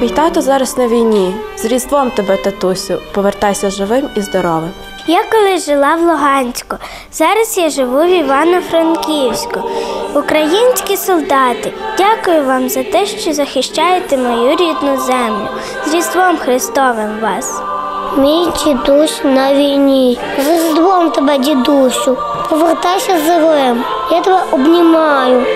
Мій тато зараз на війні. З Різдвом тебе, татусю, повертайся живим і здоровим. Я колись жила в Луганську. Зараз я живу в Івано-Франківську. Українські солдати, дякую вам за те, що захищаєте мою рідну землю. З Різдвом Христовим вас. Мій дідусь на війні. З Різдвом тебе, дідусю. Повертайся живим. Я тебе обнімаю.